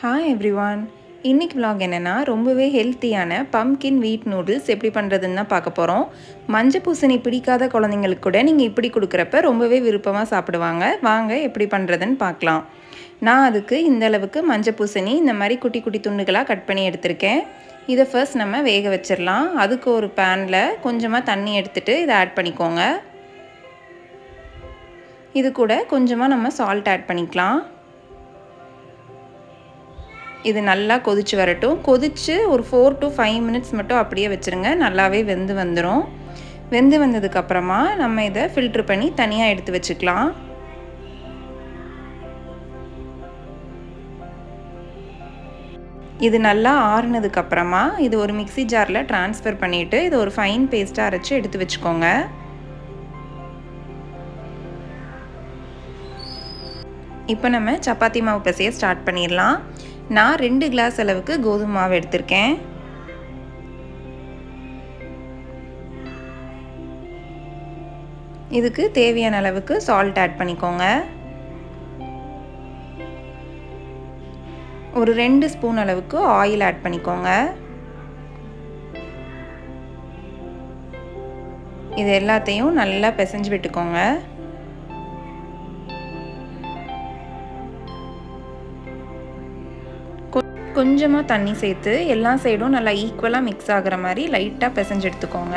Hi everyone இன்றைக்கி vlog என்னென்னா ரொம்பவே ஹெல்த்தியான பம்கின் வீட் நூடுல்ஸ் எப்படி பண்ணுறதுன்னு தான் பார்க்க போகிறோம் மஞ்சள் பூசணி பிடிக்காத குழந்தைங்களுக்கு கூட நீங்கள் இப்படி கொடுக்குறப்ப ரொம்பவே விருப்பமாக சாப்பிடுவாங்க. வாங்க எப்படி பண்ணுறதுன்னு பார்க்கலாம். நான் அதுக்கு இந்தளவுக்கு மஞ்சள் பூசணி இந்த மாதிரி குட்டி குட்டி துண்டுகளாக கட் பண்ணி எடுத்திருக்கேன். இதை ஃபர்ஸ்ட் நம்ம வேக வச்சிடலாம். அதுக்கு ஒரு பேனில் கொஞ்சமாக தண்ணி எடுத்துகிட்டு இதை ஆட் பண்ணிக்கோங்க. இது கூட கொஞ்சமாக நம்ம சால்ட் ஆட் பண்ணிக்கலாம். இது நல்லா கொதிச்சு வரட்டும். கொதிச்சு ஒரு ஃபோர் டு ஃபைவ் மினிட்ஸ் மட்டும் அப்படியே வச்சுருங்க. நல்லாவே வெந்து வந்துடும் வெந்து வந்ததுக்கப்புறமா நம்ம இதை ஃபில்ட்ரு பண்ணி தனியாக எடுத்து வச்சுக்கலாம். இது நல்லா ஆறுனதுக்கப்புறமா இது ஒரு மிக்சி ஜாரில் ட்ரான்ஸ்ஃபர் பண்ணிவிட்டு இது ஒரு ஃபைன் பேஸ்ட்டாக அரைச்சி எடுத்து வச்சுக்கோங்க. இப்போ நம்ம சப்பாத்தி மாவு பசைய ஸ்டார்ட் பண்ணிடலாம். நான் ரெண்டு கிளாஸ் அளவுக்கு கோதுமை மாவு எடுத்திருக்கேன். இதுக்கு தேவையான அளவுக்கு சால்ட் ஆட் பண்ணிக்கோங்க. ஒரு ரெண்டு ஸ்பூன் அளவுக்கு ஆயில் ஆட் பண்ணிக்கோங்க. இது எல்லாத்தையும் நல்லா பிசைஞ்சு விட்டுக்கோங்க. கொஞ்சமாக தண்ணி சேர்த்து எல்லா சைடும் நல்லா ஈக்குவலாக மிக்ஸ் ஆகிற மாதிரி லைட்டாக பிசைஞ்சு எடுத்துக்கோங்க.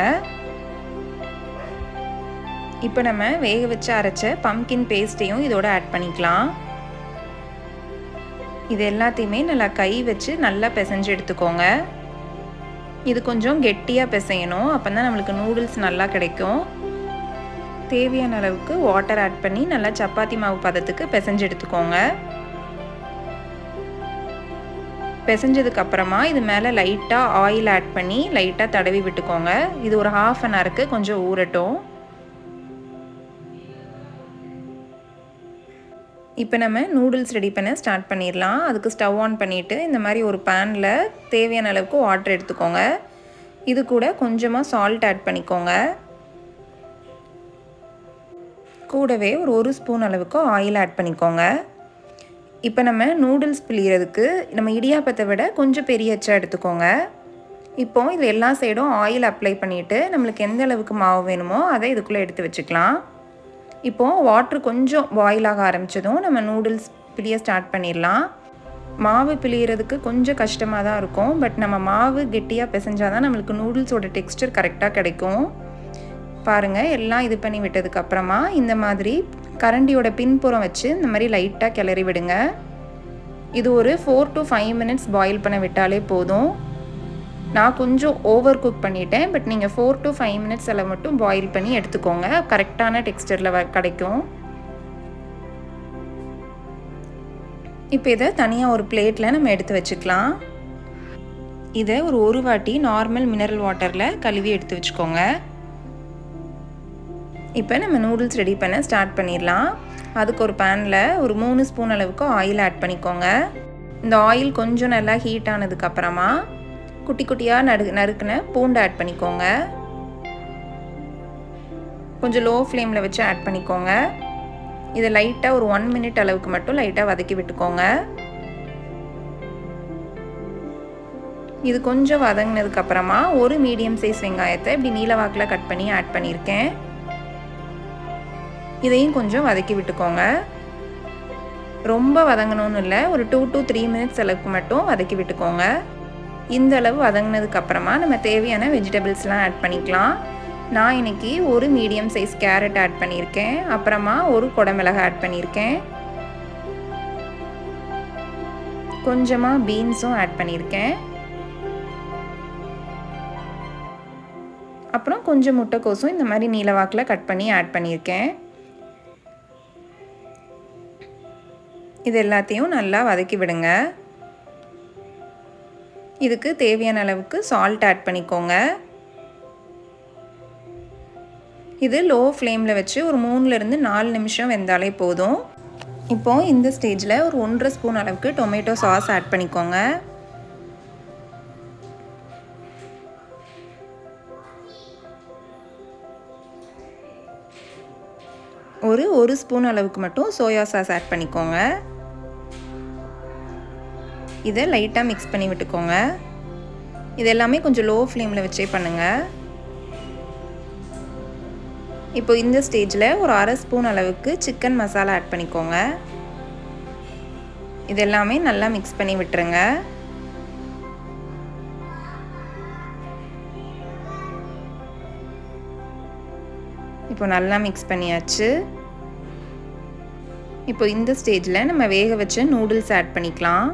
இப்போ நம்ம வேக வச்சு அரைச்ச பம்கின் பேஸ்ட்டையும் இதோட ஆட் பண்ணிக்கலாம். இது எல்லாத்தையுமே நல்லா கை வச்சு நல்லா பிசைஞ்சு எடுத்துக்கோங்க. இது கொஞ்சம் கெட்டியாக பிசையணும். அப்போ தான் நம்மளுக்கு நூடுல்ஸ் நல்லா கிடைக்கும். தேவையான அளவுக்கு வாட்டர் ஆட் பண்ணி நல்லா சப்பாத்தி மாவு பதத்துக்கு பிசைஞ்சு எடுத்துக்கோங்க. பிசைஞ்சதுக்கு அப்புறமா இது மேலே லைட்டாக ஆயில் ஆட் பண்ணி லைட்டாக தடவி விட்டுக்கோங்க. இது ஒரு ஹாஃப் அன் ஹவருக்கு கொஞ்சம் ஊறட்டும். இப்போ நம்ம நூடுல்ஸ் ரெடி பண்ண ஸ்டார்ட் பண்ணிடலாம். அதுக்கு ஸ்டவ் ஆன் பண்ணிவிட்டு இந்த மாதிரி ஒரு பேனில் தேவையான அளவுக்கு வாட்டர் எடுத்துக்கோங்க. இது கூட கொஞ்சமாக சால்ட் ஆட் பண்ணிக்கோங்க. கூடவே ஒரு ஒரு ஸ்பூன் அளவுக்கு ஆயில் ஆட் பண்ணிக்கோங்க. இப்போ நம்ம நூடுல்ஸ் பிழியறதுக்கு நம்ம இடியாப்பத்தை விட கொஞ்சம் பெரிய அச்சா எடுத்துக்கோங்க. இப்போது இது எல்லா சைடும் ஆயில் அப்ளை பண்ணிவிட்டு நம்மளுக்கு எந்த அளவுக்கு மாவு வேணுமோ அதை இதுக்குள்ளே எடுத்து வச்சுக்கலாம். இப்போது வாட்ரு கொஞ்சம் பாயில் ஆக ஆரம்பித்ததும் நம்ம நூடுல்ஸ் பிழிய ஸ்டார்ட் பண்ணிடலாம். மாவு பிழியறதுக்கு கொஞ்சம் கஷ்டமாக தான் இருக்கும். பட் நம்ம மாவு கெட்டியாக பிசைஞ்சால் தான் நம்மளுக்கு நூடுல்ஸோட டெக்ஸ்டர் கரெக்டாக கிடைக்கும். பாருங்கள் எல்லாம் இது பண்ணி விட்டதுக்கப்புறமா இந்த மாதிரி கரண்டியோட பின்புறம் வச்சு இந்த மாதிரி லைட்டாக கிளறி விடுங்க. இது ஒரு four to five minutes boil பண்ண விட்டாலே போதும். நான் கொஞ்சம் ஓவர் குக் பண்ணிட்டேன் பட் நீங்கள் ஃபோர் டு ஃபைவ் மினிட்ஸ் எல்லாம் மட்டும் பாயில் பண்ணி எடுத்துக்கோங்க. கரெக்டான டெக்ஸ்டரில் கிடைக்கும். இப்போ இதை தனியாக ஒரு பிளேட்டில் நம்ம எடுத்து வச்சுக்கலாம். இதை ஒரு ஒரு வாட்டி நார்மல் மினரல் வாட்டரில் கழுவி எடுத்து வச்சுக்கோங்க. இப்போ நம்ம நூடுல்ஸ் ரெடி பண்ண ஸ்டார்ட் பண்ணிடலாம். அதுக்கு ஒரு பேனில் ஒரு மூணு ஸ்பூன் அளவுக்கு ஆயில் ஆட் பண்ணிக்கோங்க. இந்த ஆயில் கொஞ்சம் நல்லா ஹீட் ஆனதுக்கப்புறமா குட்டி குட்டியாக நடு நறுக்கின பூண்டு ஆட் பண்ணிக்கோங்க. கொஞ்சம் லோ ஃப்ளேமில் வச்சு ஆட் பண்ணிக்கோங்க. இதை லைட்டாக ஒரு ஒன் மினிட் அளவுக்கு மட்டும் லைட்டாக வதக்கி விட்டுக்கோங்க. இது கொஞ்சம் வதங்கினதுக்கப்புறமா ஒரு மீடியம் சைஸ் வெங்காயத்தை இப்படி நீலவாக்கில் கட் பண்ணி ஆட் பண்ணியிருக்கேன் இதையும் கொஞ்சம் வதக்கி விட்டுக்கோங்க. ரொம்ப வதங்கணும்னு இல்லை ஒரு டூ டு த்ரீ மினிட்ஸ் அளவுக்கு மட்டும் வதக்கி விட்டுக்கோங்க. இந்த அளவு வதங்கினதுக்கு அப்புறமா நம்ம தேவையான வெஜிடபிள்ஸ்லாம் ஆட் பண்ணிக்கலாம். நான் இன்றைக்கி ஒரு மீடியம் சைஸ் கேரட் ஆட் பண்ணியிருக்கேன். அப்புறமா ஒரு குடமிளகா ஆட் பண்ணியிருக்கேன். கொஞ்சமாக பீன்ஸும் ஆட் பண்ணியிருக்கேன். அப்புறம் கொஞ்சம் முட்டைக்கோசும் இந்த மாதிரி நீலவாக்கில் கட் பண்ணி ஆட் பண்ணியிருக்கேன். இது எல்லாத்தையும் நல்லா வதக்கி விடுங்க. இதுக்கு தேவையான அளவுக்கு சால்ட் ஆட் பண்ணிக்கோங்க. இது லோ ஃப்ளேமில் வச்சு ஒரு மூணுலேருந்து நாலு நிமிஷம் வெந்தாலே போதும். இப்போது இந்த ஸ்டேஜில் ஒரு ஒன்றரை ஸ்பூன் அளவுக்கு டொமேட்டோ சாஸ் ஆட் பண்ணிக்கோங்க. ஒரு ஒரு ஸ்பூன் அளவுக்கு மட்டும் சோயா சாஸ் ஆட் பண்ணிக்கோங்க. இதை லைட்டாக மிக்ஸ் பண்ணி விட்டுக்கோங்க. இது எல்லாமே கொஞ்சம் லோ ஃப்ளேமில் வச்சே பண்ணுங்கள் இப்போ இந்த ஸ்டேஜில் ஒரு அரை ஸ்பூன் அளவுக்கு சிக்கன் மசாலா ஆட் பண்ணிக்கோங்க. இது எல்லாமே நல்லா மிக்ஸ் பண்ணி விட்டுருங்க. இப்போ நல்லா மிக்ஸ் பண்ணியாச்சு. இப்போ இந்த ஸ்டேஜில் நம்ம வேக வச்ச நூடுல்ஸ் ஆட் பண்ணிக்கலாம்.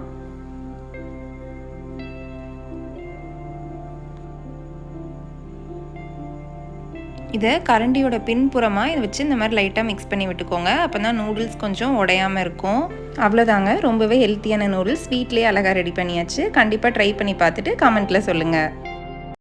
இதை கரண்டியோட பின்புறமாக இதை வச்சு இந்த மாதிரி லைட்டாக மிக்ஸ் பண்ணி விட்டுக்கோங்க. அப்போ தான் நூடுல்ஸ் கொஞ்சம் உடையாமல் இருக்கும். அவ்வளோதாங்க ரொம்பவே ஹெல்த்தியான நூடுல்ஸ் வீட்லேயே அழகாக ரெடி பண்ணியாச்சு. கண்டிப்பாக ட்ரை பண்ணி பார்த்துட்டு கமெண்ட்டில் சொல்லுங்கள்